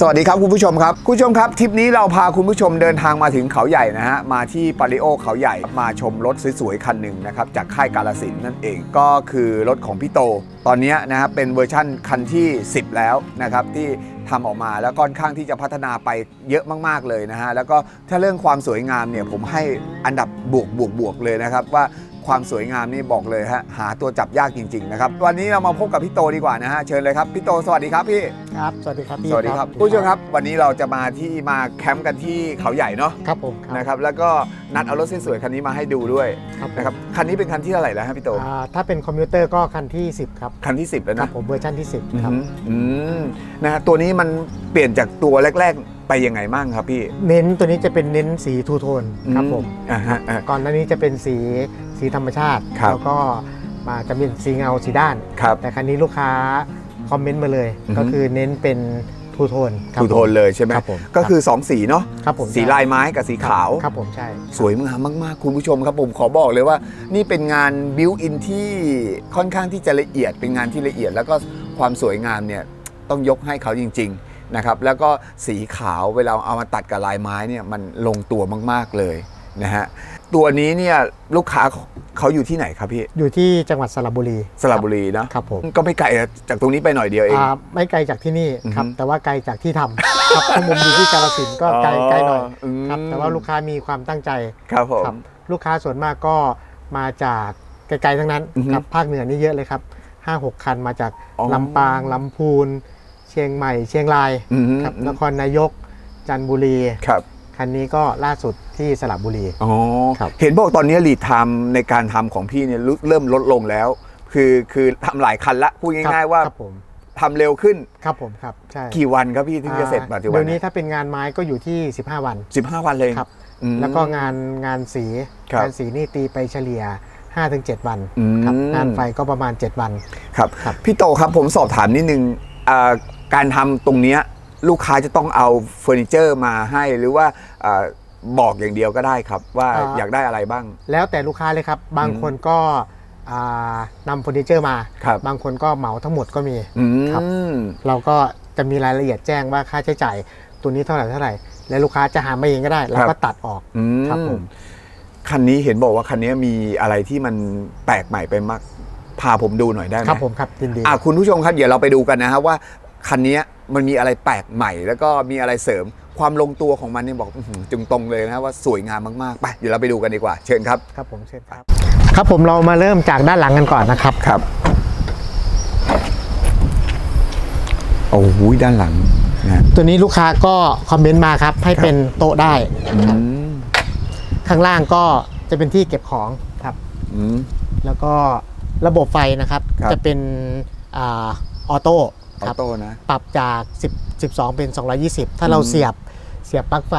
สวัสดีครับคุณผู้ชมครับคุณผู้ชมครับทริปนี้เราพาคุณผู้ชมเดินทางมาถึงเขาใหญ่นะฮะมาที่ปาริโอเขาใหญ่มาชมรถสวยๆคันหนึ่งนะครับจากค่ายกาลสินนั่นเองก็คือรถของพี่โต ตอนนี้นะครับเป็นเวอร์ชั่นคันที่ 10 แล้วนะครับที่ทำออกมาแล้วค่อนข้างที่จะพัฒนาไปเยอะมากๆเลยนะฮะแล้วก็ถ้าเรื่องความสวยงามเนี่ยผมให้อันดับบวกบวกบวกเลยนะครับว่า ความสวยงามนี่บอกเลยฮะหาตัวจับยากจริง ๆ นะครับ วันนี้เรามาพบกับพี่โตดีกว่านะฮะเชิญเลยครับพี่โตสวัสดีครับพี่ครับ สวัสดีครับพี่สวัสดีครับผู้ชมครับ วันนี้เราจะมาที่มาแคมป์กันที่เขาใหญ่เนาะครับผมครับนะครับแล้วก็นัดเอารถสวยๆคันนี้มาให้ดูด้วยครับผมนะครับคันนี้เป็นคันที่เท่าไหร่แล้วฮะพี่โตอ่าถ้าเป็นคอมพิวเตอร์ก็คันที่ 10 ครับคันที่ 10 แล้วครันะบผมเวอร์ชันที่อื10 ครับมอืมนะฮะตัวนี้มันเปลี่ยนจากตัวแรกๆ ไปยังไงบ้างครับพี่เน้นตัวนี้จะเป็นเน้นสีทูโทนครับผม อ่าฮะอ่า ก่อนหน้านี้จะเป็นสี สีธรรมชาติ ครับแล้วก็มาจะเป็นสีเงาสีด้าน ครับแต่คันนี้ลูกค้าคอมเมนต์มาเลย อือฮึ ก็คือเน้นเป็นทูโทนครับทูโทนเลยใช่ไหมครับผมก็คือ 2 สีเนาะครับผมสีลายไม้กับสีขาว ครับผมใช่สวยงามมากๆ คุณผู้ชมครับผมขอบอกเลยว่า นี่เป็นงานบิวอินที่ค่อนข้างที่จะละเอียดเป็นงานที่ละเอียด แล้วก็ความสวยงามเนี่ยต้องยกให้เขาจริง ๆนะครับ แล้วก็สีขาวเวลาเอามาตัดกับลายไม้เนี่ยมันลงตัวมากๆเลยนะฮะ ตัวนี้เนี่ยลูกค้าเขาอยู่ที่ไหนครับพี่ อยู่ที่จังหวัดสระบุรีสระบุรีเนอะครับผมก็ไม่ไกลจากตรงนี้ไปหน่อยเดียวเอง อ่าไม่ไกลจากที่นี่ครับอือฮึแต่ว่าไกลจากที่ทำครับเพราะผมอยู่ที่กาฬสินธุ์ก็ไกลไกลหน่อยมครับแต่ว่าลูกค้ามีความตั้งใจครับผมครับลูกค้าส่วนมากก็มาจากไกลๆทั้งนั้นอือฮึครับภาคเหนือนี่เยอะเลยครับห้าหกคันมาจากอ๋อลำปางลำพูน เชียงใหม่ เชียงรายอืมครับนครนายกจันทบุรีครับ คันนี้ก็ล่าสุดที่สระบุรี อ๋อครับ เห็นบอกตอนนี้ลีดไทม์ในการทำของพี่เนี่ยเริ่มลดลงแล้ว คือคือทำหลายคันละพูดง่ายๆว่าครับผมทำเร็วขึ้นครับผมครับใช่กี่วันครับพี่ถึงจะเสร็จปัจจุบันเดี๋ยวนี้ถ้าเป็นงานไม้ก็อยู่ที่ 15 วัน สิบห้าวันเลย ครับอืมแล้วก็งานงานสีครับงานสีนี่ตีไปเฉลี่ย 5-7 วันอืมครับงานไฟก็ประมาณ 7 วัน ครับ ครับ พี่โตครับผมสอบถามนิดนึงอ่าการทำตรงเนี้ย ลูกค้าจะต้องเอาเฟอร์นิเจอร์มาให้หรือว่าอ่าบอกอย่างเดียวก็ได้ครับ ว่าอ่า อยากได้อะไรบ้าง แล้วแต่ลูกค้าเลยครับ บางคนก็อ่านำเฟอร์นิเจอร์มาครับ บางคนก็เหมาทั้งหมดก็มี อืมครับเราก็จะมีรายละเอียดแจ้งว่าค่าใช้จ่ายตัวนี้เท่าไหร่เท่าไหร่ และลูกค้าจะหามาเองก็ได้เราก็ตัดออก อืมครับผม คันนี้เห็นบอกว่าคันนี้มีอะไรที่มันแปลกใหม่ไปมากพาผมดูหน่อยได้ไหม ครับผมครับยินดี อะคุณผู้ชมครับเดี๋ยวเราไปดูกันนะครับว่าคันนี้ มันมีอะไรแปลกใหม่ แล้วก็มีอะไรเสริมความลงตัวของมันเนี่ยบอกอื้อหือจึงตรงเลยนะว่าสวยงามมากๆไปเดี๋ยวเราไปดูกันดีกว่า เชิญครับครับผมเชิญครับ ครับผมเรามาเริ่มจากด้านหลังกันก่อนนะครับครับโอ้โหด้านหลังนะตัวนี้ลูกค้าก็คอมเมนต์มาครับ ให้เป็นโต๊ะได้อืมข้างล่างก็จะเป็นที่เก็บของครับอืมแล้วก็ระบบไฟนะครับครับจะเป็นอาออโต้ อคอรับโต้นะ ปรับจาก10 12 เป็น 220 ถ้าเราอืมเสียบเสียบปลั๊กไฟ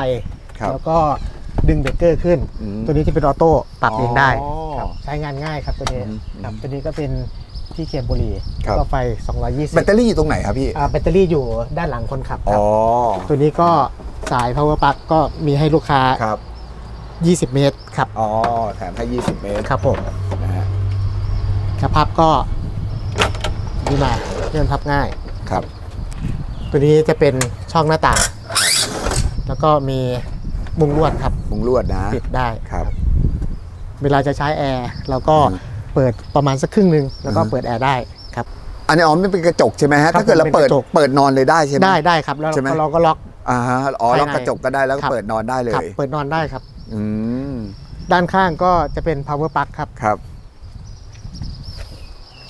ครับแล้วก็ดึงเบรกเกอร์ขึ้น อืมตัวนี้จะเป็นออโต้ปรับเองได้อ๋อครับใช้งานง่ายครับตัวนี้อืมครับตัวนี้ก็เป็นที่เคียมบุรีครับ แล้วก็ไฟแบตเตอรี่อยู่ตรงไหนครับพี่220อ่าแบตเตอรี่อยู่ด้านหลังคนขับคอ๋รัอบตัวนี้ก็สาย power plug ก็มีให้ลูกค้า ครับ 20 เมตรครับอ๋อ แถมให้ 20 เมตรครับผมนะฮะกระพับก็นี่มาเลื่อนพับง่าย ครับ ตัวนี้จะเป็นช่องหน้าต่าง แล้วก็มีมุงลวดครับมุงลวดนะปิดได้ครับ เวลาจะใช้แอร์เราก็อืมเปิดประมาณสักครึ่งหนึ่งแล้วก็อืมเปิดแอร์ได้ครับ อันนี้อ๋อไม่เป็นกระจกใช่ไหมฮะครับถ้าเกิดเราผมเป็นเปิดกระจกเปิดนอนเลยได้ใช่ไหมได้ได้ครับแล้วใช่ไหมเราก็ล็อกอ่าฮะอ๋อภายในล็อกกระจกก็ได้แล้วก็ครับเปิดนอนได้เลครับยเปิดนอนได้ครับ อืมด้านข้างก็จะเป็น power plug ครับครับ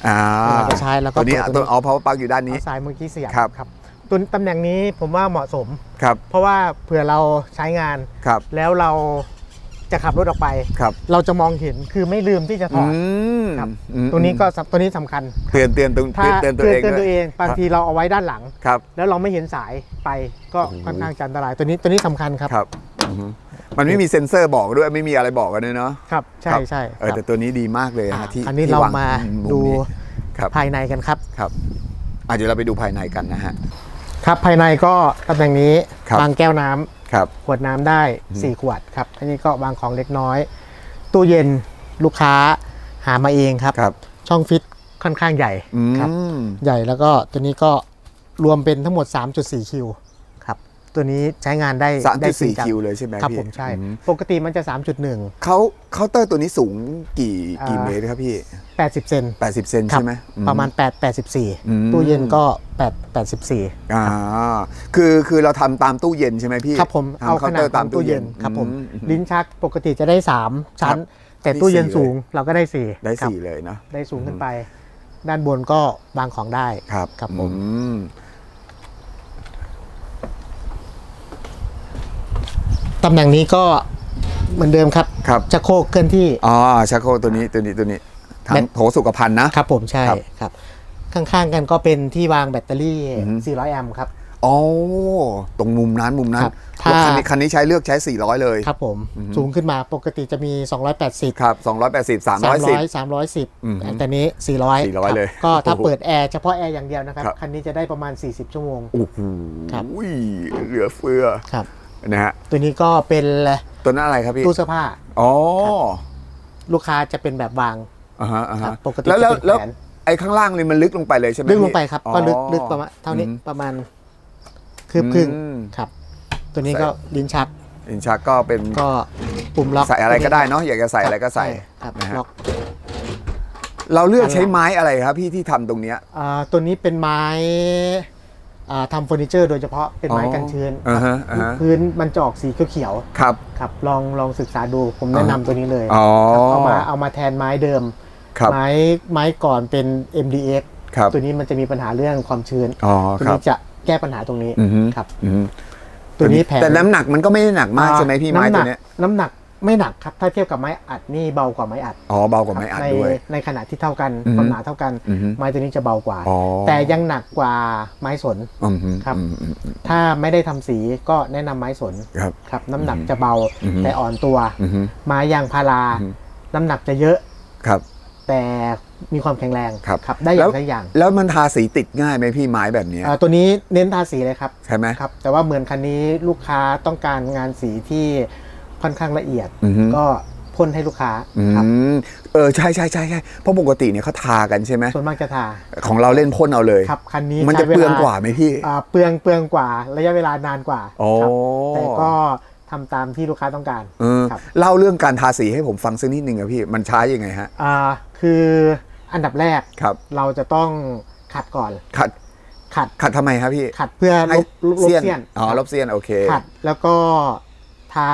อ่าเวลาจะใช้แล้วก็ตัวนี้เปิดตัวอ๋อ power plug อยู่ด้านนี้ เอาสายเมื่อกี้เสียบครับ ครับตัวตำแหน่งนี้ผมว่าเหมาะสม ครับเพราะว่าเผื่อเราใช้งาน ครับแล้วเราจะขับรถออกไป ครับเราจะมองเห็นคือไม่ลืมที่จะถอือด มครับ อืมตัวนี้ก็สำตัวนี้สำคัญ เตือนเตือนตัวถ้าเตือนตัวเองเตือนด้ตัววยเองบางทีเราเอาไว้ด้านหลัง ครับแล้วเราไม่เห็นสายไปก็โอ้โหค่อนข้างจะอันตรายตัวนี้ตัวนี้สำคัญครับ ครับอือฮึ มันไม่มีเซ็นเซอร์บอกด้วยไม่มีอะไรบอกกันด้วยเนาะครับใช่ครับใช่เออครับแต่ตัวนี้ดีมากเลยนะฮะที่อันนี้ที่เราวงมามุดูนี้ครับภายในกันครับ ครับอะเดี๋ยวเราไปดูภายในกันนะฮะ ครับภายในก็ตำแหน่งนี้ครับ วางแก้วน้ำครับ ขวดน้ำได้ 4 ขวดครับ อันนี้ก็วางของเล็กน้อย ตู้เย็นลูกค้าหามาเองครับ ครับ ช่องฟิตค่อนข้างใหญ่อืครับ มใหญ่แล้วก็ตัวนี้ก็รวมเป็นทั้งหมด 3.4 คิว ตัวนี้ใช้งานได้สามได้จุดสี่จริงจังคิวเลยใช่ไหมครับพี่ผมใช่ อืมปกติมันจะ 3.1 เขาเคาน์เตอร์ตัวนี้สูงกี่กี่อ่า เมตรครับพี่ 80 เซน80 เซนครับใช่ไหมอื ประมาณ 8 อืม 84 ตู้เย็นก็ 8 84 อ่าคือคือเราทำตามตู้เย็นใช่ไหมพี่ครับผมทำเอาขเคาน์นาเตอดร์ตามของตู้ตู้เย็เย็นนครับผมอื ลิ้นชักปกติจะได้ 3 ชั้น แต่นี่ตู้เย็นสี่เลย สูงเราก็ได้4ได้ครับสี่เลยเนาะได้สูงขึ้นไป ด้านบนก็วางของได้ ครับครับผม อื ตำแหน่งนี้ก็เหมือนเดิมครับครับ จะโครกเคลื่อนที่ อ๋อชักโครกตัวนี้ตัวนี้ตัวนี้ทาแบงต โถสุขภัณฑ์นะ ครับผมใช่ครับครับ ข้างๆกันก็เป็นที่วางแบตเตอรี่ อือฮึ 400 แอมป์ครับ อ๋อตรงมุมนั้นมุมนั้นครับรถคันถ้านี้คันนี้ใช้เลือกใช้ 400 เลยครับผมอือฮึสูงขึ้นมาปกติจะมี 280 ครับ280 310 300อือฮึ310แต่นี้ 400 400ครับเลยก็ถ้าโอ้โหเปิดแอร์เฉพาะแอร์อย่างเดียวนะครับ ครับ คันนี้จะได้ประมาณ 40 ชั่วโมง โอ้โหครับ เหลือเฟือ ครับ นะฮะตัวนี้ก็เป็นตัวนั้นอะไรครับพี่ตู้เสื้อผ้าอ๋อลูกค้าจะเป็นแบบวางอ่าฮะอ่าครัฮะบปกติแล้วแล้วจะเป็นแล้วแขนไอ้ข้างล่างนี่มันลึกลงไปเลยใช่ไหมลึกลงพี่ไปครับอ๋อก็ลึกลึกประมาณเท่านี้อืมประมาณคืบครึ่งอืมครับ ตัวนี้ใส่ก็ลิ้นชักอินชักก็เป็นก็ปุ่มล็อกใส่อะไรก็ได้เนาะอยากจะใส่อะไรก็ใส่ครับนะฮะล็อกเราเลือกใช้อะไรไม้อะไรครับพี่ที่ทำตรงเนี้ยอ่าตัวนี้เป็นไม้อ่า ทำเฟอร์นิเจอร์โดยเฉพาะเป็นไม้อ๋อกันชื้นอ่าฮะอ่าฮะพื้นมันจะออกสีเขียวครับ ๆครับลองลองศึกษาดูผมแนะนำตัวนี้เลยอ๋อ ครับเอามาเอามาแทนไม้เดิม ครับ ไม้ไม้ก่อนเป็น MDF ครับ ตัวนี้มันจะมีปัญหาเรื่องความชื้นอ๋อตัวครับนี้จะแก้ปัญหาตรงนี้อือฮึ ครับ อือฮึตัวนี้แผงแต่น้ำหนักมันก็ไม่ได้หนักมากใช่ไหมพี่ไม้น้ำหตันัวกเนี้ย น้ำหนัก ไม่หนักครับ ถ้าเทียบกับไม้อัดนี่เบากว่าไม้อัดอ๋อเบากว่าไม้อัดในด้วย ในขนาดที่เท่ากันอือฮึความหนาเท่ากัน อือฮึ ไม้ตัวนี้จะเบากว่า อ๋อแต่ยังหนักกว่าไม้สน อืมฮึครับ อืมอืมอืมถ้าไม่ได้ทำสีก็แนะนำไม้สนครับ ครับ น้ำหนักจะเบาอือฮึ แต่อ่อนตัว อือฮึไม้ยางพาราอือฮึ น้ำหนักจะเยอะ ครับ แต่มีความแข็งแรงครับครับได้อย่าแล้งวได้อย่างแล้วมันทาสีติดง่ายไหมพี่ไม้แบบเนี้ยเอ่อตัวนี้เน้นทาสีเลยครับใช่ไหม ครับ แต่ว่าเหมือนคันนี้ลูกค้าต้องการงานสีที่ ค่อนข้างละเอียด อือฮึ ก็พ่นให้ลูกค้าอืครับ มเออใช่ใช่ใช่ใช่เพราะปกติเนี่ยเขาทากันใช่ไหมส่วนมากจะทาของเราเล่นพ่นเอาเลย ครับคันนี้มันจะใช้เปลืองลกว่าไหมพี่ อ่าเปลืองเปลืองกว่าระยะเวลานานกว่าโอ้ ครับแต่ก็ทำตามที่ลูกค้าต้องการเออครับ เล่าเรื่องการทาสีให้ผมฟังสักนิดหนึ่งอะพี่มันใช้ยังไงฮะ อ่าคืออันดับแรกครับ เราจะต้องขัดก่อน ขัดขัดขัดทำไมครับพี่ขัดเพื่อลให้บลบลบเสี้ยนอ๋อครับลบเสี้ยนโอเค ขัดแล้วก็ ทา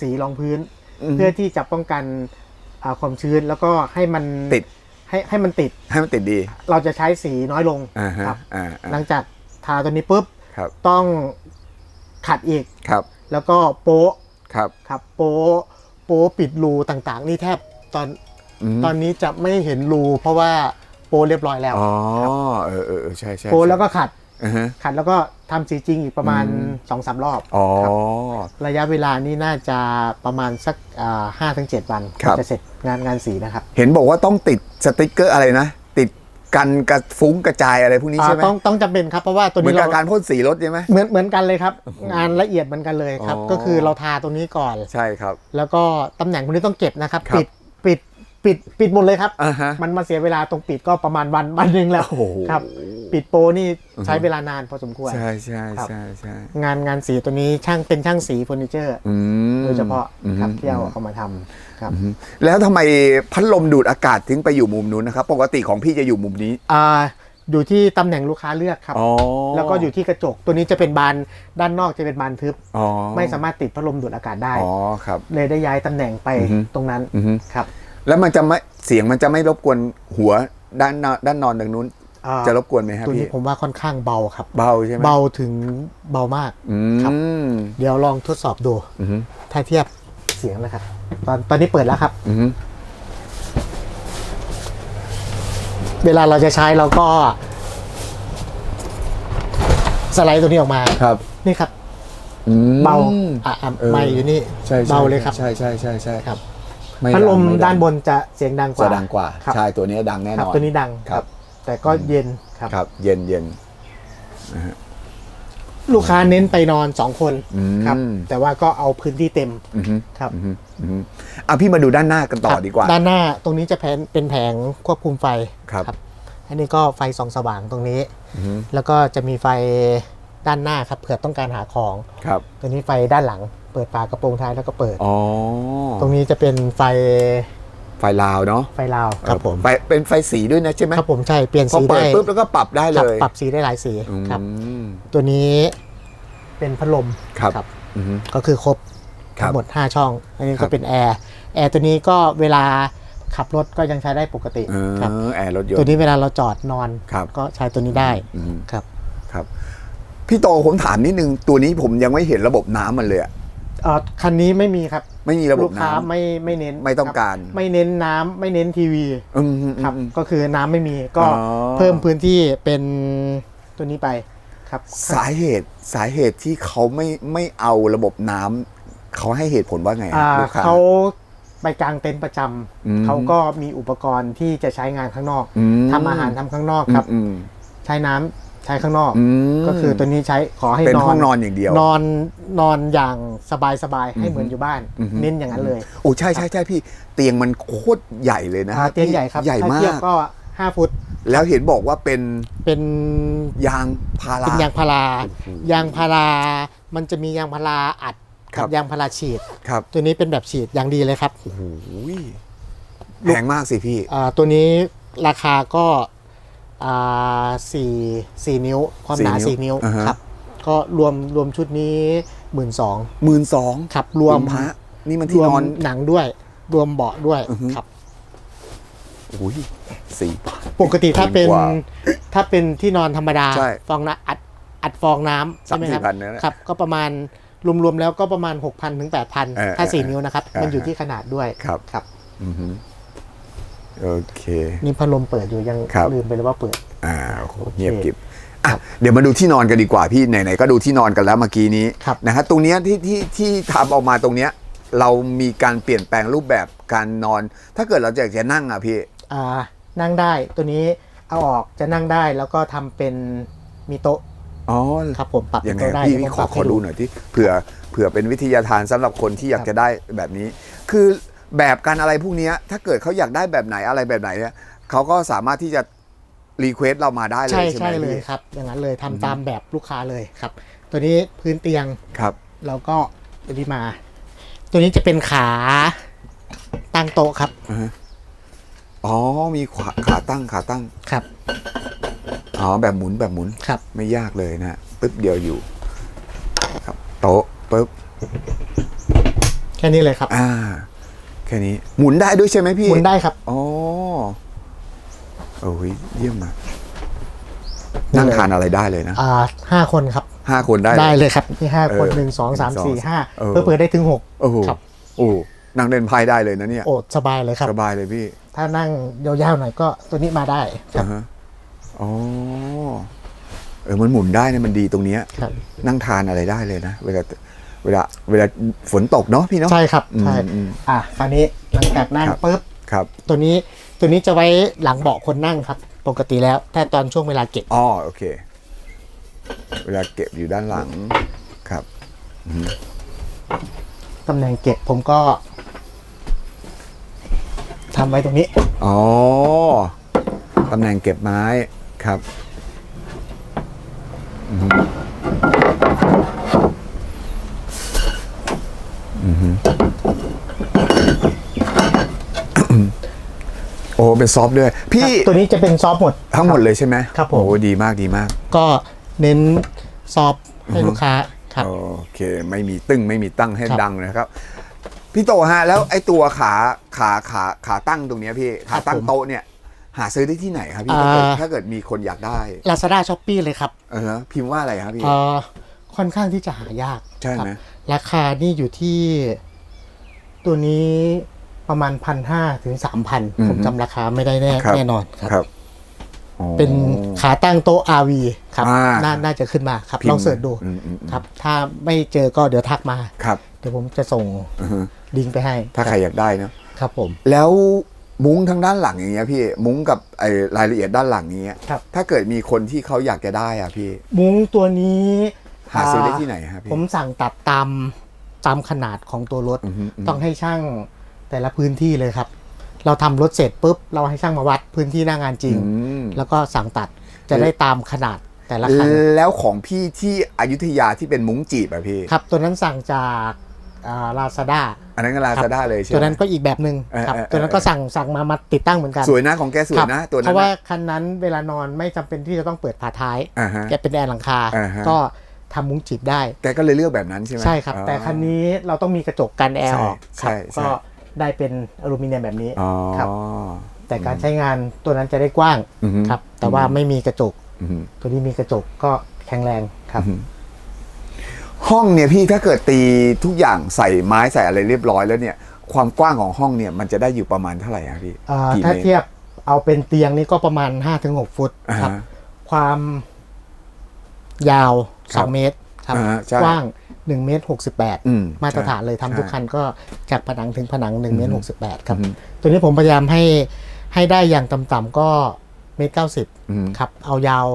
สีรองพื้นอืมเพื่อที่จะป้องกันอ่าความชื้นแล้วก็ให้มันติดให้ให้มันติดให้มันติดดี เราจะใช้สีน้อยลงอ่าฮะครับอ่าอ่าหลังจากทาตัวนี้ปุ๊บครับต้องขัดอีกครับ แล้วก็โป๊ะครับครับโป๊ะโป๊ะปิดรูต่างๆ นี่แทบตอนมตอนนี้จะไม่เห็นรูเพราะว่าโป๊ะเรียบร้อยแล้วอ๋อเออเออเออใช่ใช่โป๊ะแล้วก็ขัดอ่าฮะ ขัดแล้วก็ทำสีจริงอีกประมาณอืม2อสรอบอ๋อครับระยะเวลานี่น่าจะประมาณสักห้าถึงเจ็ดวันครับจะเสร็จงานงานสีนะครับ เห็นบอกว่าต้องติดสติกเกอร์อะไรนะ ติดกันกระฟุ้งกระจายอะไรพวกนี้อ่าใช่ไหมต้องต้องจำเป็นครับเพราะว่าตัวเหมือนี้นกับเราการพ่นสีรถใช่ไหมเหมือนเหมือนกันเลยครับ งานละเอียดเหมือนกันเลยครับอ๋อก็คือเราทาตรงนี้ก่อนใช่ครับ แล้วก็ตำแหน่งพวกนี้ต้องเก็บนะครับครับปิด ปิดปิดปิดหมดเลยครับ อ่าฮะ มันมาเสียเวลาตรงปิดก็ประมาณวันวันหนึ่งแล้วโอ้โห ครับ ปิดโปรนี่ใช้เวลานานพอสมควร ใช่ใช่ครับ ใช่ใช่งานงานสีตัวนี้ช่างเป็นช่างสีเฟอร์นิเจอร์อืมโดยเฉพาะครับอืมที่เอาเอามาทำครับอืมแล้วทำไมพัดลมดูดอากาศถึงไปอยู่มุมนู้นนะครับ ปกติของพี่จะอยู่มุมนี้อ่าอยู่ที่ตำแหน่งลูกค้าเลือกครับ อ๋อแล้วก็อยู่ที่กระจกตัวนี้จะเป็นบานด้านนอกจะเป็นบานทึบ อ๋อไม่สามารถติดพัดลมดูดอากาศได้ อ๋อครับ เลยได้ย้ายตำแหน่งไปอือฮึ ตรงนั้นอือฮึ ครับ แล้วมันจะไม่เสียงมันจะไม่รบกวนหัวด้านนด้านนอนดังนู้น อ่าจะรบกวนไหมครับตัวพี่นี้ผมว่าค่อนข้างเบาครับ เบาใช่ไหมเบาถึงเบามาก อืครับ มเดี๋ยวลองทดสอบดู อือฮึถ้าเทียบเสียงนะครับ ตอนตอนนี้เปิดแล้วครับ อือฮึเวลาเราจะใช้เราก็ สไลด์ตัวนี้ออกมา ครับนี่ครับ อืม เบาอะอะเออไม่อยู่นี่ใช่ใช่เบาเลยครับ ใช่ใช่ใช่ใช่ครับ ไพัดลมได้านบนจะเสียงดังกจะว่าดังกว่า ครับ ใช่ตัวนี้ดังแน่คนรับ อน ตัวนี้ดังครับ แต่ก็เย็นครับ ครับ เย็นเย็น ลูกค้าเน้นไปนอนสองคนอืม ครับ แต่ว่าก็เอาพื้นที่เต็มอือฮึครับอือฮึอือฮึอะพี่มาดูด้านหน้ากันต่อครับดีกว่า ด้านหน้าตรงนี้จะแผนเป็นแผงควบคุมไฟครับ อันนี้ก็ไฟส่องสว่างตรงนี้ อือฮึแล้วก็จะมีไฟด้านหน้าครับเผื่อต้องการหาของ ครับ ตัวนี้ไฟด้านหลัง เปิดฝากระโปรงท้ายแล้วก็เปิด อ๋อตรงนี้จะเป็นไฟไฟลาวเนาะไฟลาวครับผมไฟเป็นไฟสีด้วยนะใช่ไหมครับผมใช่เปลี่ยนพอสีเปิได้ดปุ๊บแล้วก็ปรับได้คเลรับยปรับสีได้หลายสีครับอืมตัวนี้เป็นพัดลมครับอืมก็คือครบครับทั้งหมด 5 ช่อง อันนี้ครัก็บเป็นแอร์แอร์ตัวนี้ก็เวลาขับรถก็ยังใช้ได้ปกติเอครับอแอร์รถยนตัวต์นี้เวลาเราจอดนอนครับก็ใช้ตัวนี้ได้อืมครับครับ พี่โตผมถามนิดนึงตัวนี้ผมยังไม่เห็นระบบน้ำมันเลยอะเอ่อคันนี้ไม่มีครับ ไม่มีระบลูบกค้าน้ำ ไม่ไม่เน้นไม่ต้องคบการไม่เน้นน้ำไม่เน้นทีวีอืมอืมครับอืมก็คือน้ำไม่มีก็อ๋อ เพิ่มพื้นที่เป็นตัวนี้ไปครับ สาเหตุสาเหตุที่เขาไม่ไม่เอาระบบน้ำเขาให้เหตุผลว่าไงอะอ่าลูกค้า เขาไปกางเต็นท์ประจำอืม เขาก็มีอุปกรณ์ที่จะใช้งานข้างนอกอืมทำอาหารทำข้างนอกครับ อืมใช้น้ำ ใช้ข้างนอก อืม ก็คือตัวนี้ใช้ขอให้เป็นนอนห้องนอนอย่างเดียว นอนนอนอย่างสบายสบายๆให้อือฮึเหมือนอยู่บ้านอือฮึเน้นอย่างนั้นเลยโอ้ใช่ใช่ใช่พี่เตียงมันโคตรใหญ่เลยนะอ่าเตียงใหญ่ครับใหญ่ถ้มาเทียบก ก็5ฟุตแล้วเห็นบอกว่าเป็นเป็น ยางพารา เป็นยางพาราโอ้โหยางพารา มันจะมียางพาราอัดครักับ บยางพาราฉีด ครับตัวนี้เป็นแบบฉีดอย่างดีเลยครับโอ้โหแพงมากสิพี่ อ่าตัวนี้ราคาก็อ่า สี่สี่นิ้ว ความหนาสี่สี่นิ้นิ้ววอ่าฮะ ครับ ก็รวมรวมชุดนี้หมื่นสองหมื่นสองครับรวมพระนี่มันรที่วนอนมหนังด้วย รวมเบาะด้วยอือฮึครับ โอ้ยสี่พัน ปกติถ้าเป็นกว่าถ้าเป็นที่นอนธรรมดา ใช่ฟองน้ำอัดอัดฟองน้ำใช่ไหมครับสามสี่พันเนี่ยนะครับ ก็ประมาณรวมๆแล้วก็ประมาณ 6,000 ถึง 8,000 เออถ้าเออ4นิ้วนะครับอ่ามัมันอยู่ที่ขนาดด้วยครับ ครับ อือฮึ โอเค นี่พัดลมเปิดอยู่ยังครับ ลืมไปเลยว่าเปิด อ่าโอ้โหโอเคเงียบกริบอะเดี๋ยวมาดูที่นอนกันดีกว่าพี่ไหนๆก็ดูที่นอนกันแล้วเมื่อกี้นี้ครับนะฮะตรงเนี้ยที่ที่ที่ทำออกมาตรงเนี้ย เรามีการเปลี่ยนแปลงรูปแบบการนอน ถ้าเกิดเราอยากจะนั่งอะพี่ อ่านั่งได้ตัวนี้เอาออกจะนั่งได้แล้วก็ทำเป็นมีโต๊ะอ๋อครับผมปรับเป็ยังนไงโต๊ะได้พี่เดี๋พี่ยวขผมอปรับขอให้ดูหน่อยที่เผื่อเผื่อเป็นวิทยาทานสำหรับคนที่อยากจะได้แบบนี้ คือ แบบการอะไรพวกเนี้ยถ้าเกิดเขาอยากได้แบบไหนอะไรแบบไหนเนี่ยเขาก็สามารถที่จะรีเควสเรามาได้เลยใช่ใช่ไหมใช่เลยพี่ครับ อย่างนั้นเลยทำตามแบบลูกค้าเลยครับ ตัวนี้พื้นเตียงครับเราก็ตัวนี้มา ตัวนี้จะเป็นขาตั้งโต๊ะครับอ่าฮะอ๋อมีขาขาตั้งขาตั้งครับอ๋อแบบหมุนแบบหมุนครับ ไม่ยากเลยนะปึ๊บเดียวอยู่ ครับ โต๊ะปึ๊บแค่นี้เลยครับ อ่าแค่นี้หมุนได้ด้วยใช่ไหมพี่หมุนได้ครับอ๋อโอ้ยเยี่ยมมากนั่งทานอะไรได้เลยนะอ่าห้าคนครับห้าคนได้ได้เลยเลยครับที่ห้าคนเออหนึ่งสองสามหนึ่งสองสี่ห้าเออเพื่อเผื่อได้ถึงหกโอ้โหครับโอ้นั่งเล่นไพ่ได้เลยนะเนี่ยโอ้สบายเลยครับสบายเลยพี่ ถ้านั่งยาวๆหน่อยก็ตัวนี้มาได้ครับอ่าฮะอ๋อเออมันหมุนได้นะมันดีตรงเนี้ยครับนั่งทานอะไรได้เลยนะเวลา เวลาเวลาฝนตกเนาะพี่เนาะ ใช่ครับใช่อืมอืมอะคราวนี้หลังจากนั่งครับ ปุ๊บครับตัวนี้ตัวนี้จะไว้หลังเบาะคนนั่งครับ ปกติแล้วถ้าตอนช่วงเวลาเก็บอ๋อโอเค เวลาเก็บอยู่ด้านหลังครับ ตำแหน่งเก็บผมก็ทำไว้ตรงนี้ อ๋อ ตำแหน่งเก็บไม้ครับอือฮึอือฮึ โอ้เป็นซอฟต์ด้วย พี่ตัวนี้จะเป็นซอฟต์หมด ทั้งหมดเลยใช่ไหมครับผม โอ้ดีมากดีมาก ก็เน้นซอฟต์ให้ลูกค้าครับ โอเค ไม่มีตึ้งไม่มีตั้งให้ครับ ดังนะครับ พี่โตฮะ แล้วไอ้ตัวขาขาขาขาตั้งตรงเนี้ยพี่ขาตั้งโต๊ะเนี่ย หาซื้อได้ที่ไหนครับพี่ถ้าเกิดถ้าเกิดมีคนอยากได้ลาซาด้าช้อปปี้เลยครับเออพิมพ์ว่าอะไรครับพี่ เอ่อค่อนข้างที่จะหายากใช่ไหม ครับ ราคานี่อยู่ที่ ตัวนี้ประมาณพันห้าถึงสามพันผมจำราคาไม่ได้แน่ครับ แน่นอนครับ ครับอ๋อเป็นขาตั้งโต๊ะ RV ครับอ่าน่าน่าจะขึ้นมาครับพิมพ์ลองเสิร์ชดูอืมอืมอืมครับ ถ้าไม่เจอก็เดี๋ยวทักมา ครับเดี๋ยวผมจะส่งอือฮึลิงก์ไปให้ถ้าใครอยากได้เนอะครับผม แล้วมุ้งทางด้านหลังอย่างเงี้ยพี่มุ้งกับไอ้รายละเอียดด้านหลังนี้ยครับ ถ้าเกิดมีคนที่เขาอยากจะได้อะพี่ มุ้งตัวนี้ หาซื้อได้าที่ไหนครับพี่ผมสั่งตัดตามตามขนาดของตัวรถอือฮึอืมต้องให้ช่างแต่ละพื้นที่เลยครับ เราทำรถเสร็จปุ๊บเราให้ช่างมาวัดพื้นที่หน้างานจริงอืมแล้วก็สั่งตัดจะได้ตามขนาดแต่ละคันแล้วของพี่ที่อยุธยาที่เป็นมุ้งจีบอะพี่ครับ ตัวนั้นสั่งจากลาซาด้าอันนั้นก็ลาซาด้าเลยใช่ไหมตัวนั้นก็อีกแบบหนึ่งเออครับเออเออตัวนั้นก็สั่งสั่งมามาติดตั้งเหมือนกัน สวยนะของแกสวยนะครับตัวนั้นเพราะว่าน่ะคันนั้นเวลานอนไม่จำเป็นที่จะต้องเปิดฝาท้ายอ่าฮะแกเป็นแอร์หลังคาอ่าฮะก็ ทำมุ้งจีบได้แกก็เลยเลือกแบบนั้นใช่ไหมใช่ครับอ๋อแต่คันนี้เราต้องมีกระจกกันแอร์ออกใช่ครับใช่ก็ได้เป็นอลูมิเนียมแบบนี้อ๋อครับแต่การใช้งานตัวนั้นจะได้กว้างอือฮึครับ แต่ว่าไม่มีกระจกอืมตัวนี้มีกระจกก็แข็งแรงครับห้องเนี่ยพี่ถ้าเกิดตีทุกอย่างใส่ไม้ใส่อะไรเรียบร้อยแล้วเนี่ย ความกว้างของห้องเนี่ยมันจะได้อยู่ประมาณเท่าไหร่ครับพี่อ่ากี่ถ้าเมตรเทียบเอาเป็นเตียงนี่ก็ประมาณ5-6ฟุตอ่าครับฮะความ ยาว ครับ2 เมตรครับอ่าฮะใช่กว้าง 1 เมตร68อืมมาตรฐานเลยทำทุกใช่คันก็จากผนังถึงผนัง 1 เมตร 68 ครับ อืมตัวนี้ผมพยายามให้ให้ได้อย่างต่ำๆก็เมตร อืม 90 ครับ เอายาว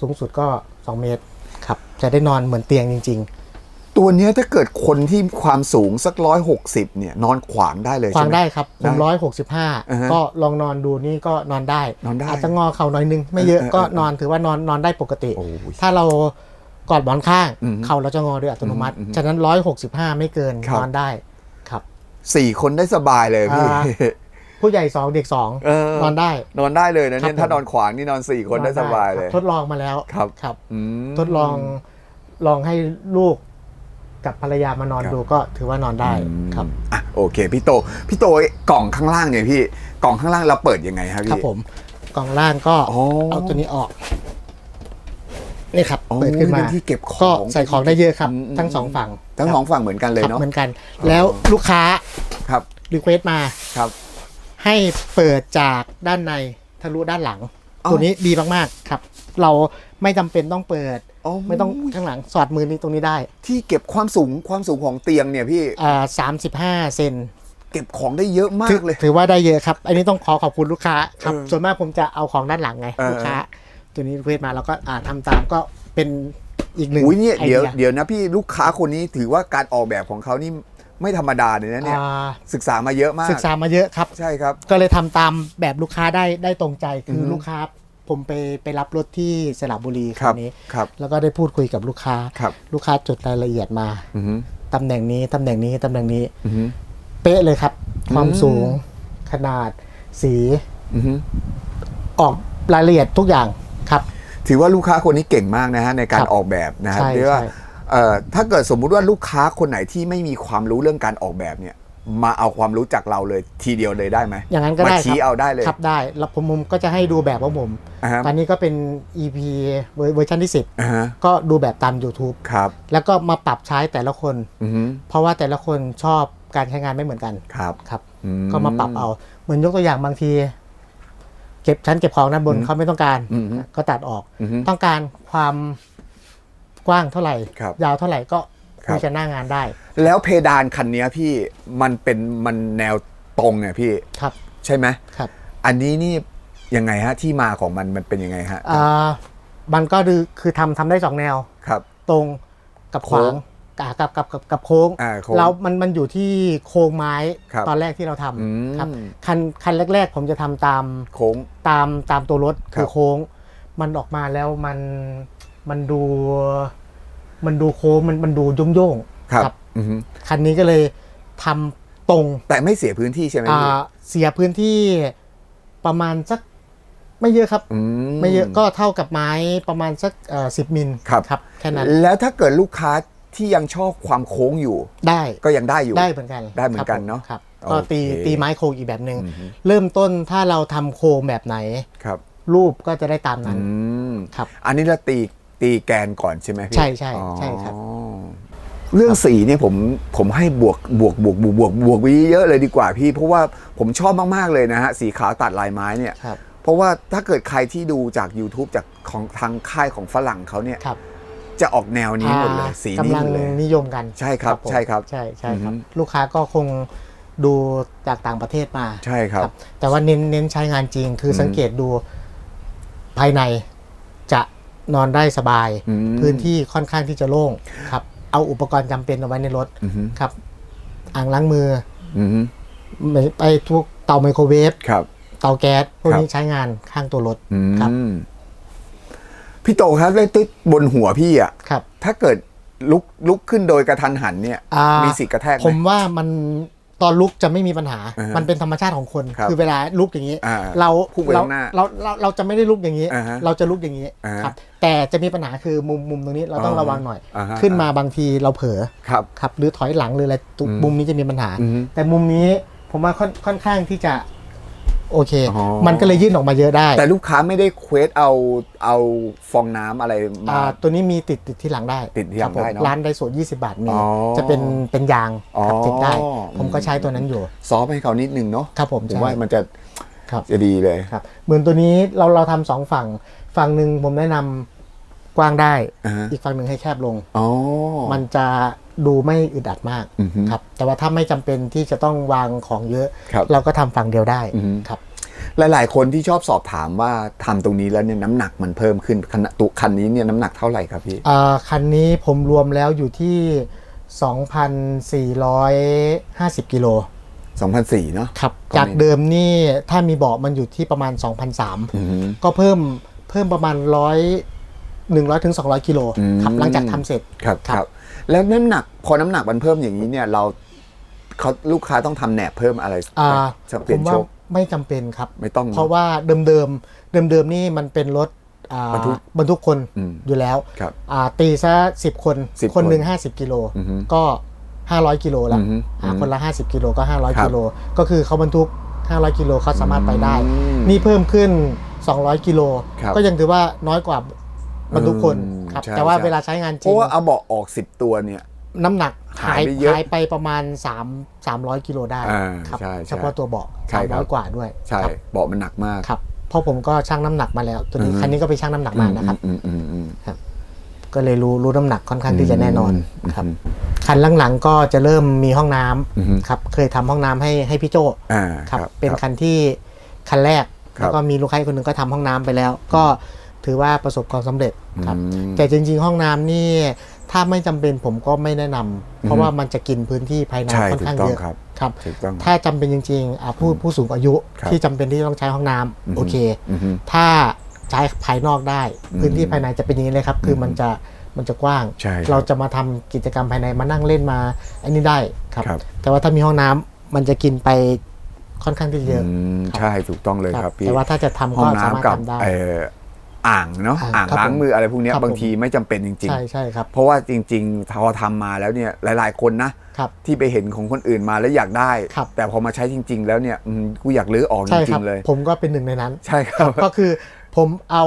สูงสุดก็ 2 เมตรครับ จะได้นอนเหมือนเตียงจริง ตัวเนี้ยถ้าเกิดคนที่ความสูงสักร้อยหกสิบเนี่ยนอนขวางได้เลยๆควาใช่งไหม ได้ครับผได้มร้อยหกสิบห้าอ่าฮะก็ลองนอนดูนี่ก็นอนได้ นอนได้อาจจะงอเข่าหน่อยนึงไม่เยอะเออเออก็เออนอนถือว่านอนนอนได้ปกติ โอ้ยถ้าเรากอดหมอนข้าง อืมเข่าเราจะงอด้วยอัตโนมัติ อืมอืมฉะนั้นร้อยหกสิบห้าไม่เกินครับ นอนได้ครับ สี่คนได้สบายเลยพี่ อ่า ผู้ใหญ่สองเด็กสองเออ นอนได้ นอนได้เลยนะเนี่ยครับผมถ้านอนขวางนี่นอนสี่คนได้สบายเลยครับทดลองมาแล้วครับครับ อืม ทดลองลองให้ลูก กับภรรยามานอนครับดูก็ถือว่านอนได้ครับอะโอเคพี่โตพี่โตกล่องข้างล่างเนี่ยพี่กล่องข้างล่างเราเปิดยังไงครับพี่ครับผมกล่องล่างก็อ๋อเอาตัวนี้ออกนี่ครับอ๋อเปิดขึ้นมาเป็นที่เก็บของก็ใส่ของได้เยอะครับอืมทั้งสองฝั่งทั้งสองฝั่งเหมือนกันเลยครับเนาะเหมือนกัน แล้วลูกค้าครับรีเควสมาครับ ให้เปิดจากด้านในทะลุด้านหลังอ๋อตัวนี้ดีมากๆครับ เราไม่จำเป็นต้องเปิด อ๋อ ไม่ต้องข้างหลังสอดมือนี้ตรงนี้ได้ที่เก็บความสูงความสูงของเตียงเนี่ยพี่อ่าสามสิบห้าเซนเก็บของได้เยอะมาถือกเลย ถือว่าได้เยอะครับ อันนี้ต้องขอขอบคุณลูกค้าครับ เออส่วนมากผมจะเอาของด้านหลังไง เออ ลูกค้า ตัวนี้รีเควสมาแล้วก็อ่าทำตามก็เป็นอีกหนึ่งอุ้ยเนี่ยไอเดี๋ยวเดียเดี๋ยวนะพี่ลูกค้าคนนี้ถือว่าการออกแบบของเขานี่ไม่ธรรมดาเลยนะเนี่ยอ่าศึกษามาเยอะมาก ศึกษามาเยอะครับ ใช่ครับ ก็เลยทำตามแบบลูกค้าได้ได้ตรงใจคืออม ลูกค้า ผมไปไปรับรถที่สระบุรีคครัราบวนี้ ครับ แล้วก็ได้พูดคุยกับลูกค้า ครับ ลูกค้าจดรายละเอียดมาอือฮึตำแหน่งนี้ตำแหน่งนี้ตำแหน่งนี้ อือฮึ เป๊ะเลยครับ ความอืม สูง ขนาด สี อือฮึออกรายละเอียดทุกอย่างครับ ถือว่าลูกค้าคนนี้เก่งมากนะฮะในการครับออกแบบนะฮะใช่เรียกว่าใช่ เอ่อถ้าเกิดสมมุติว่าลูกค้าคนไหนที่ไม่มีความรู้เรื่องการออกแบบเนี่ย มาเอาความรู้จากเราเลยทีเดียวเลยได้ไหมอย่างนั้นก็มาได้ชี้ครับเอาได้เลย ครับได้แล้วผมผมก็จะให้ดูแบบของผม อ่าฮะ ตอนนี้ก็เป็น EP เวอร์เวอร์ชันที่ อ่าฮะ10 ก็ดูแบบตาม YouTube ครับแล้วก็มาปรับใช้แต่ละคน อือฮึเพราะว่าแต่ละคนชอบการใช้งานไม่เหมือนกันครับ ครับ อืก็มาปรับเอา เหมือนยกตัวอย่างบางที เก็บชั้นเก็บของด้านบนอืมเขาไม่ต้องการ อืมก็ตัดออก อือฮึต้องการความกว้างเท่าไหร่ ครับ ยาวเท่าไหร่ก็ ครับคุยกันหน้างานได้ แล้วเพดานคันเนี้ยพี่มันเป็นมันแนวตรงเนี่ยพี่ครับ ใช่ไหมครับ อันนี้นี่ยังไงฮะที่มาของมันมันเป็นยังไงฮะอ่ามันก็คือคือทำทำได้สองแนวครับ ตรงกับขวางโค้อ่ากับกับกับกับโค้งอ่าโค้งเรามันมันอยู่ที่โครงไม้ครับตอนแรกที่เราทอืมำครับคันคันแรก ๆ ผมจะทำตามโค้งตามตามตัวรถครับคือโค้ง มันออกมาแล้วมันมันดู มันดูโค้งมันมันดูโย่งๆครับ อือฮึคันนี้ก็เลยทำตรงแต่ไม่เสียพื้นที่ใช่ไหมอ่าพี่เสียพื้นที่ประมาณสักไม่เยอะครับ อืไม่เยอะก็เท่ากับไม้ประมาณสักสิบมิลครับ ครับแค่นั้นแล้วถ้าเกิดลูกค้าที่ยังชอบความโค้งอยู่ ได้ก็ยังได้อยู่ ได้เหมือนกันได้เหมือนกันครับผเนอะครับโอเคก็ตีตีไม้โครงอีกแบบหนึ่งอือฮึ เริ่มต้นถ้าเราทำโครงแบบไหน ครับรูปก็จะได้ตามนั้นอืมครับ อันนี้เราตี ตีแกนก่อนใช่ไหมพี่ใช่ใช่ใช่ครับ อ๋อเรื่องสีเนี่ยผมผมให้บวกบวกบวกบวกบวกบวกไปเยอะเลยดีกว่าพี่ เพราะว่าผมชอบมาก ๆ เลยนะฮะ สีขาวตัดลายไม้เนี่ย ครับ เพราะว่าถ้าเกิดใครที่ดูจาก YouTube จากของทางค่ายของฝรั่งเขาเนี่ย ครับจะออกแนวนี้หมดเลยอ่าสีนี้กำลัหงมดเลยนิยมกันใช่ครับผมใช่ครับใช่ใช่ครับ อือฮึ ลูกค้าก็คงดูจากต่างประเทศมาใช่ครับ แต่ว่าเน้นเน้นใช้งานจริง คืออม สังเกตดูภายในจะ นอนได้สบาย อืม พื้นที่ค่อนข้างที่จะโล่งครับ เอาอุปกรณ์จำเป็นเอาไว้ในรถอือฮึครับ อ่างล้างมืออือฮึไปทุกเตาไมโครเวฟครับ เตาแก๊สพวกครับนี้ใช้งานข้างตัวรถอืครับมพี่โตครับเลยตึ๊ดบนหัวพี่อะ ครับ ถ้าเกิดลุกลุกขึ้นโดยกระทันหันเนี่ย อ่ามี มีสิทธิ์กระแทกไหผมมว่ามัน ตอนลุกจะไม่มีปัญหา อ่าฮะมันเป็นธรรมชาติของคนครับอเวลาลุกอย่างนี้ อ่าเราพุ่งไปเราข้างหน้าเราเราเราจะไม่ได้ลุกอย่างนี้ อ่าฮะเราจะลุกอย่างนี้อ่าฮะครับแต่จะมีปัญหาคือมุมมุมตรงนี้เราต้องอ่าระวังหน่อย อ่าฮะ ขึ้นมาบางทีเราเผลอครับ ครับหรือถอยหลังหรืออะไรตุอืมมุมนี้จะมีปัญหา อือฮึแต่มุมนี้ผมว่าค่อนค่อนข้างที่จะ โอเค อ๋อ มันก็เลยยื่นออกมาเยอะได้แต่ลูกค้าไม่ได้เควสเอาเอาฟองน้ำอะไรมา อ่าตัวนี้มีติดติดที่หลังได้ติดที่หลังครับผมได้เนอะร้านไดโซ20 บาทมีอ๋อจะเป็นเป็นยางครับอ๋อติดได้ ผมก็อืมใช้ตัวนั้นอยู่ ซอฟต์ให้เขานิดนึงเนาะครับผมผมใช่ ว่ามันจะครับ จะดีเลย ครับเหมือนตัวนี้เราเราทำสองฝั่ง ฝั่งหนึ่งผมแนะนำกว้างได้ อ่าฮะ อีกฝั่งหนึ่งให้แคบลง อ๋อ มันจะ ดูไม่อึดอัดมากอือฮึครับแต่ว่าถ้าไม่จำเป็นที่จะต้องวางของเยอะครับเราก็ทำฝั่งเดียวได้อือฮึครับหลายๆ คนที่ชอบสอบถามว่าทำตรงนี้แล้วเนี่ยน้ำหนักมันเพิ่มขึ้นขณะตัวคันนี้เนี่ยน้ำหนักเท่าไหร่ครับพี่อ่าคันนี้ผมรวมแล้วอยู่ที่ 2,450 กิโล2004เนาะครับก็ไม่จากเดิมนี่ถ้ามีเบาะมันอยู่ที่ประมาณอือฮึ2,003ก็เพิ่มเพิ่มประมาณร้อยหนึ่งร้อยถึงสองร้อยกิโลอืมครับหลังจากทำเสร็จครับครับครับ แล้วน้ำหนัก พอน้ำหนักมันเพิ่มอย่างนี้เนี่ยเราเขาลูกค้าต้องทำแหนบเพิ่มอะไรอ่าจะเปผลี่ยนมโชว่าคไม่จำเป็นครับ ไม่ต้องเพราะว่าเดิมเดิมเดิมเดิมๆนี่มันเป็นรถอ่าบรรทุกบรรทุกคนอืมอยู่แล้วครับอ่าตีซะสิบคน10คนหนึ่งคนห้าสิบกิโลอือฮึก็ห้าร้อยกิโลละอือฮึอ่าอืมคนละห้าสิบกิโลก็ห้าร้อยครับกิโลก็คือเขาบรรทุกห้าร้อยกิโลเขาสามารถไปได้ อืมนี่เพิ่มขึ้นสองร้อยกิโลครับก็ยังถือว่าน้อยกว่าบรรทุกคน อืม ครับใช่แต่ว่าใช่ เวลาใช้งานจเพริงราะว่าเอาเบาะออกสิบตัวเนี่ย น้ำหนักหาหายยไปเยอะหายไปประมาณ 3 300 กิโลได้อ่าครับใช่ใช่เฉพาะตัวเบาะใช่ครับ 300กว่าด้วยใช่ครับเบาะมันหนักมาก ครับเพราะผมก็ชั่งน้ำหนักมาแล้ว ตัวนี้อืม คันนี้ก็ไปชั่งน้ำหนักมานะครับ อืมอืมอืมก็เลยรู้รู้น้ำหนักค่อนข้างที่จะแน่นอนอืมครับ คันหลังๆก็จะเริ่มมีห้องน้ำอือฮึครับเคยทำห้องน้ำให้ให้พี่โจอ่าครับ เป็นคันที่คันแรกครับ แล้วก็มีลูกค้าอีกคนหนึ่งก็ทำห้องน้ำไปแล้ว ก็ ถือว่าประสบความสำเร็จครับอืมแต่จริง ๆ ห้องน้ำนี่ถ้าไม่จำเป็นผมก็ไม่แนะนำเพราะว่ามันจะกินพื้นที่ภายในใช่ค่อนถูกข้างต้องเยอะครับครับถูกต้องถ้าจำเป็นจริงๆอะผู้ผู้สูงอายุครับที่จำเป็นที่ต้องใช้ห้องน้ำอือฮึโอเคอือฮึถ้าใช้ภายนอกได้อืมพื้นที่ภายในจะเป็นอย่างนี้เลยครับ คือมันจะมันจะกว้างใช่ครับเราจะมาทำกิจกรรมภายในมานั่งเล่นมาอันนี้ได้ครับครับแต่ว่าถ้ามีห้องน้ำมันจะกินไปค่อนข้างที่จะเยอะอืมครับใช่ถูกต้องเลยครับพี่แต่ว่าถ้าจะทำห้อก็งสามารถน้ำกับทำได้เอ่ออ่างเนาะอ่าอ่างครับล้างผมมืออะไรพวกเนี้ยครับบางผมทีไม่จำเป็นจริงใช่ใช่ครับๆเพราะว่าจริงๆพอทำมาแล้วเนี่ยหลาย ๆ คนนะครับที่ไปเห็นของคนอื่นมาแล้วอยากได้ครับแต่พอมาใช้จริง ๆ แล้วเนี่ยอืมกูอยากลื้อออกจใช่คริรับงๆเลย ผมก็เป็นหนึ่งในนั้น ใช่ครับก็คือผมเอา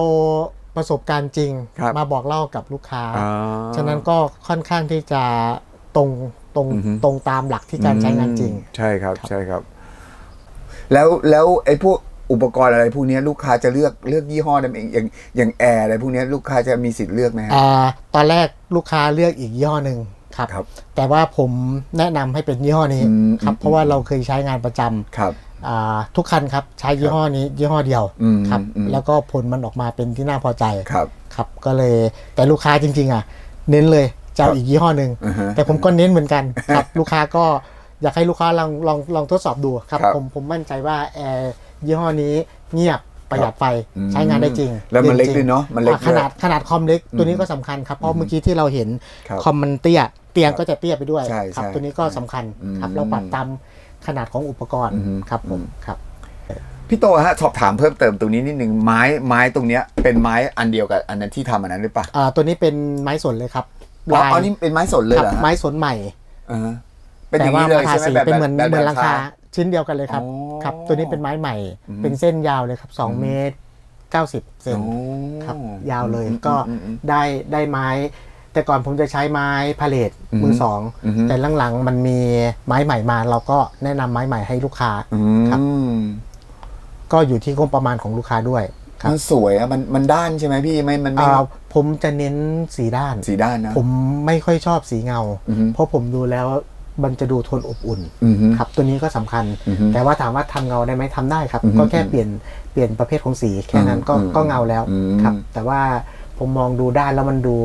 ประสบการณ์จริงครับมาบอกเล่ากับลูกค้าอ๋อฉะนั้นก็ค่อนข้างที่จะตรงตรงอือฮึตรงตามหลักที่การใช้งานจริงอืมใช่ครับใช่ครับ แล้วแล้วไอ้พวก อุปกรณ์อะไรพวกเนี้ยลูกค้าจะเลือกเลือกยี่ห้อได้ไหมอย่างอย่างแอร์อะไรพวกเนี้ยลูกค้าจะมีสิทธิ์เลือกไหมฮะอ่าตอนแรกลูกค้าเลือกอีกยี่ห้อหนึ่งครับ ครับ แต่ว่าผมแนะนำให้เป็นยี่ห้อนี้อืมครับ อืม เพราะว่าเราเคยใช้งานประจำครับ อ่าทุกคันครับใช้ยี่ห้อนี้ยี่ห้อเดียวอืมครับอืม แล้วก็ผลมันออกมาเป็นที่น่าพอใจครับ ครับ ก็เลยแต่ลูกค้าจริง ๆ อะ เน้นเลยจะเอาอีกยี่ห้อหนึ่งอือฮะแต่ผมก็เน้นเหมือนกันครับ ลูกค้าก็อยากให้ลูกค้าลองลองลองทดสอบดูครับครับ ผมผมมั่นใจว่าแอร์ ยี่ห้อนี้เงียบประหยัดไฟอืมใช้งานได้จริง แล้วมันเล็กจริงๆด้วยเนอะมันเล็กอ่ขนาดขนาดคอมเล็กตัวนี้ก็สำคัญครับเพราะเมื่อกี้ที่เราเห็นครับคอมมันเตี้ยเตียงก็จะเตี้ยไปด้วยใช่ครับใช่ตัวนี้ก็สำคัญอืมครับเราปรับตามขนาดของอุปกรณ์อืมครับผมครับพี่โตฮะสอบถามเพิ่มเติมตรงนี้นิดนึงไม้ไม้ตรงเนี้ยเป็นไม้อันเดียวกับอันนั้นที่ทำอันนั้นหรือเปล่าอ่าตัวนี้เป็นไม้สนเลยครับอ๋ออันนี้เป็นไม้สนเลยครัเหรอฮะไม้สนใหม่อ่าฮะเป็นอแต่ย่างว่านี้เลยมาทาใช่ไหมสีแบบเป็นเหมือนแบบเหมือนแบบหลังคา ชิ้นเดียวกันเลยครับ อ๋อครับ ตัวนี้เป็นไม้ใหม่ อืมเป็นเส้นยาวเลยครับ 2 เมตร 90 เซนโอ้ครับยาวเลยอืมก็อืมอืมได้ได้ไม้ แต่ก่อนผมจะใช้ไม้พาเลทอืมมือสอง อือฮึแต่หลังๆมันมีไม้ใหม่มา เราก็แนะนำไม้ใหม่ให้ลูกค้า อืครับมก็อยู่ที่งบประมาณของลูกค้าด้วยครับมันสวยอะมันมันด้านใช่ไหมพี่ไม่มันไม่อ่าผมจะเน้นสีด้าน สีด้านนะ ผมไม่ค่อยชอบสีเงา อือฮึ เพราะผมดูแล้ว มันจะดูโทนอบอุ่นอือฮึครับตัวนี้ก็สำคัญอือฮึแต่ว่าถามว่าทำเงาได้ไหมทำได้ครับอือฮึก็แค่เปลี่ยนเปลี่ยนประเภทของสีแค่นั้นก็อืมก็เงาแล้วอืมครับ แต่ว่าผมมองดูด้านแล้วมันดู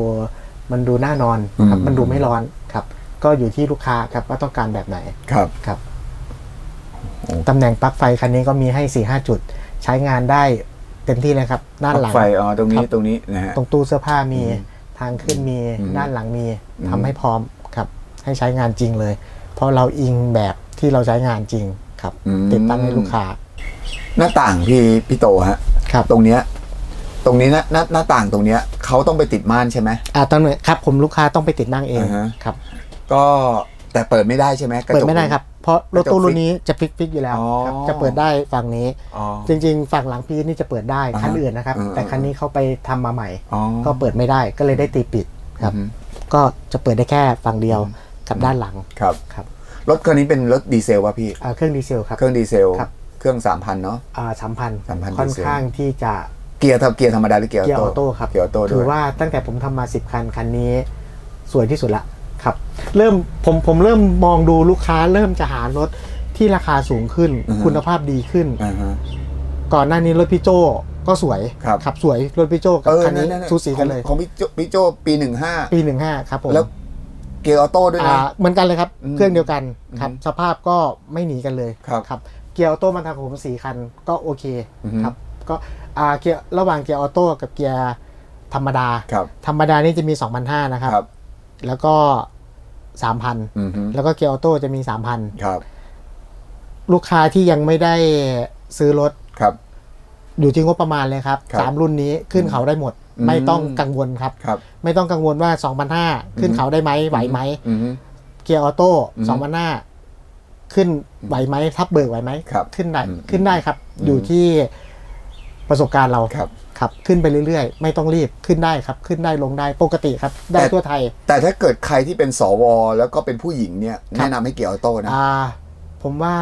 มันดูน่านอนครับอืมมันดูไม่ร้อนครับ ก็อยู่ที่ลูกค้าครับว่าต้องการแบบไหนครับครับโอ้ตำแหน่งปลั๊กไฟคันนี้ก็มีให้4ี่ห้าจุด ใช้งานได้เต็มที่เลยครับ ด้านหลังไฟอ๋อตรงนี้ครับตรงนี้นะฮะตรงตู้เสื้อผ้ามีอืมทางขึ้นมีอืมด้านหลังมีอืมทำให้พร้อมครับ ให้ใช้งานจริงเลย เพราะเราอิงแบบที่เราใช้งานจริงครับ อืม ติดตั้งให้ลูกค้า หน้าต่างพี่พี่โตฮะครับ ตรงเนี้ยตรงนี้นะหน้าหน้าต่างตรงเนี้ยเขาต้องไปติดม่านใช่ไหม อ่าตอนนี้ครับผมลูกค้าต้องไปติดตั้งเองอ่าฮะ ครับ ก็แต่เปิดไม่ได้ใช่ไหมกระจก เปิดไม่ได้ครับ เพราะรถตู้รุ่นนี้จะฟิกฟิกอยู่แล้วอ๋อครับจะเปิดได้ฝั่งนี้ อ๋อ จริง ๆ ฝั่งหลังพีนี่จะเปิดได้อ่าฮะคันอื่นนะครับอืมแต่คันนี้เขาไปทำมาใหม่ อ๋อก็เปิดไม่ได้ก็เลยได้ตีปิดครับ อืม ก็จะเปิดได้แค่ฝั่งเดียว กับด้านหลังครับครับรถคันนี้เป็นรถดีเซลป่ะพี่อ่าเครื่องดีเซลครับ เครื่องดีเซลครับ เครื่องสามพันเนาะอ่าสามพัน3,000ค่อนดีเซล ข้างที่จะเกียร์เกียร์ธรรมดาหรือเกียร์เกียร์ออออโต้โต้ครับเกียร์ออโต้ด้ถืวอยว่าตั้งแต่ผมทำมา 10 คันคันนี้สวยที่สุดละครับ เริ่มผมผมเริ่มมองดูลูกค้าเริ่มจะหารถที่ราคาสูงขึ้น คุณภาพดีขึ้น อ่าฮะ ก่อนหน้านี้รถพี่โจก็สวยครับ ขับสวยรถพี่โจกับเออคันนี้นั่นๆๆสูสีกันเลย ของของพี่โจพี่โจปีหนึ่งห้าปีหนึ่งห้าครับผมแล้ว เกียร์ออโต้ด้วยอ่านะเหมือนกันเลยครับ อืมเครื่องเดียวกันครับ อืมสภาพก็ไม่หนีกันเลยครับครับเกียร์ออโต้มันทำของผมสี่คันก็โอเคอือฮึ ครับก็อ่าเกียร์ระหว่างเกียร์ออโต้กับเกียร์ธรรมดา ครับธรรมดานี่จะมี2,500นะครับ ครับแล้วก็ 3,000 อือฮึแล้วก็เกียร์ออโต้จะมี ครับ3,000 ลูกค้าที่ยังไม่ได้ซื้อรถ ครับ อยู่ที่งบประมาณเลยครับครับ สามรุ่นนี้ขึ้นเขาได้หมดอืม ไม่ต้องกังวลครับครับ ไม่ต้องกังวลว่า2,500 ขึ้นเขาได้ไหมไหวไหมอือฮึเกียร์ออโต้อืม2,500 ขึ้นไหวไหมทับเบิกไหวไหมครับขึ้นได้อืมขึ้นได้ครับอืมอยู่ที่ประสบการณ์เราครับครับ ขึ้นไปเรื่อยๆ ไม่ต้องรีบขึ้นได้ครับ ขึ้นได้ลงได้ปกติครับ ได้แต่ทั่วไทย แต่ถ้าเกิดใครที่เป็นสว แล้วก็เป็นผู้หญิงเนี่ยครับแนะนำให้เกียร์ออโต้นะอ่าผมว่า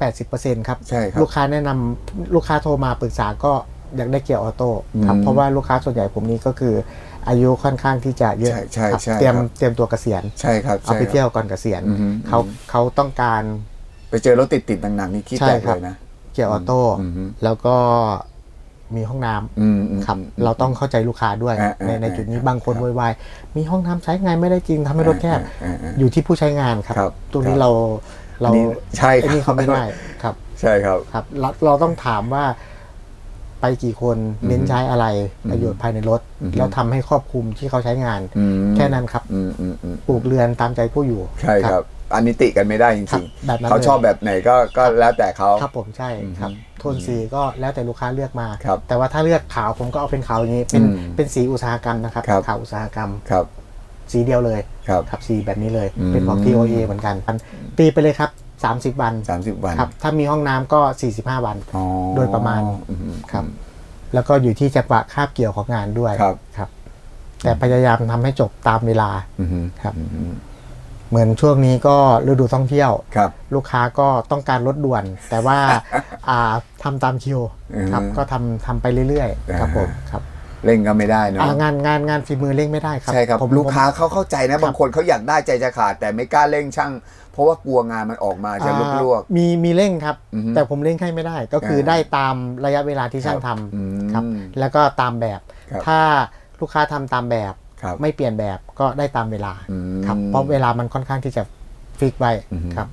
80%ครับ ใช่ครับ ลูกค้าแนะนำลูกค้าโทรมาปรึกษาก็ อยากได้เกียร์ออโต้ครับอืมเพราะว่าลูกค้าส่วนใหญ่ผมนี้ก็คือ อายุค่อนข้างที่จะเยอะใช่ใช่ครับใช่เตรียมครับเตรียมตัวเกษียณใช่ครับเอาใช่ไปครับเที่ยวก่อนเกษียณอือฮึเขาเขาต้องการไปเจอรถติดติดๆหนักๆนี่ขี้ใช่แตกครัเลบยนะเกียร์ออโต้อืมแล้วก็มีห้องน้ำอืมอืมครับเราต้องเข้าใจลูกค้าด้วยอ่าในอ่าในจุดนี้อ่าบางคนครับโวยวายมีห้องน้ำใช้งานไม่ได้จริงทำให้รถแคบอ่าอ่าอ่าอยู่ที่ผู้ใช้งานครับครับตรงนี้ครับเราเราอันนี้ใช่ไอ้นี่เขาไม่ได้ครับ ใช่ครับครับเราเราต้องถามว่า ไปกี่คนอืมเน้นใช้อะไรอืมประโยชน์ภายในรถอืมแล้วทำให้ครอบคลุมที่เขาใช้งานอืมแค่นั้นครับอืมอืมอืมปลูกเรือนตามใจผู้อยู่ ใช่ครับ อันนี้ติกันไม่ได้จครัริบงแบบนั้นๆเขาชอบลยแบบไหนก็ก็แล้วแต่เขาครับผมใช่ครับอืมโทนสีก็แล้วแต่ลูกค้าเลือกมาครับแต่ว่าถ้าเลือกขาวผมก็เอาเป็นขาวอย่างนี้เป็นอืมเป็นสีอุตสาหกรรมนะครับครับขาวอุตสาหกรรมครับสีเดียวเลยครับครับสีแบบนี้เลยอืมเป็นของ TOA เหมือนกัน ตีไปเลยครับ 30 วันสามสิบวันครับ ถ้ามีห้องน้ำก็ 45 วัน อ๋อโดยประมาณอืม ครับ แล้วก็อยู่ที่จังหวะคาบเกี่ยวของงานด้วยครับ ครับ แต่พยายามทำให้จบตามเวลาอืมครับ อืมเหมือนช่วงนี้ก็ฤดูท่องเที่ยว ครับ ลูกค้าก็ต้องการรถด่วน แต่ว่า อ่าทำตามคิวอืมครับก็ทำทำไปเรื่อยๆ ครับอ่าผมครับเร่งก็ไม่ได้เนาะอ่างานงานงานฝีมือเร่งไม่ได้ครับใช่ครับผมลูกค้าเขาเข้าใจครันะบบางคนเขาอยากได้ใจจะขาด แต่ไม่กล้าเร่งช่าง เพราะว่ากลัวงานมันออกมาจะลอ่าวก มีมีเร่งครับ อือฮึแต่ผมเร่งให้ไม่ได้ ก็คืออ่าได้ตามระยะเวลาที่ช่างทอืมำครับ แล้วก็ตามแบบ ครับ ถ้าลูกค้าทำตามแบบครับไม่เปลี่ยนแบบก็ได้ตามเวลา อืม ครับ เพราะเวลามันค่อนข้างที่จะฟิกไว้อือฮึ ครับ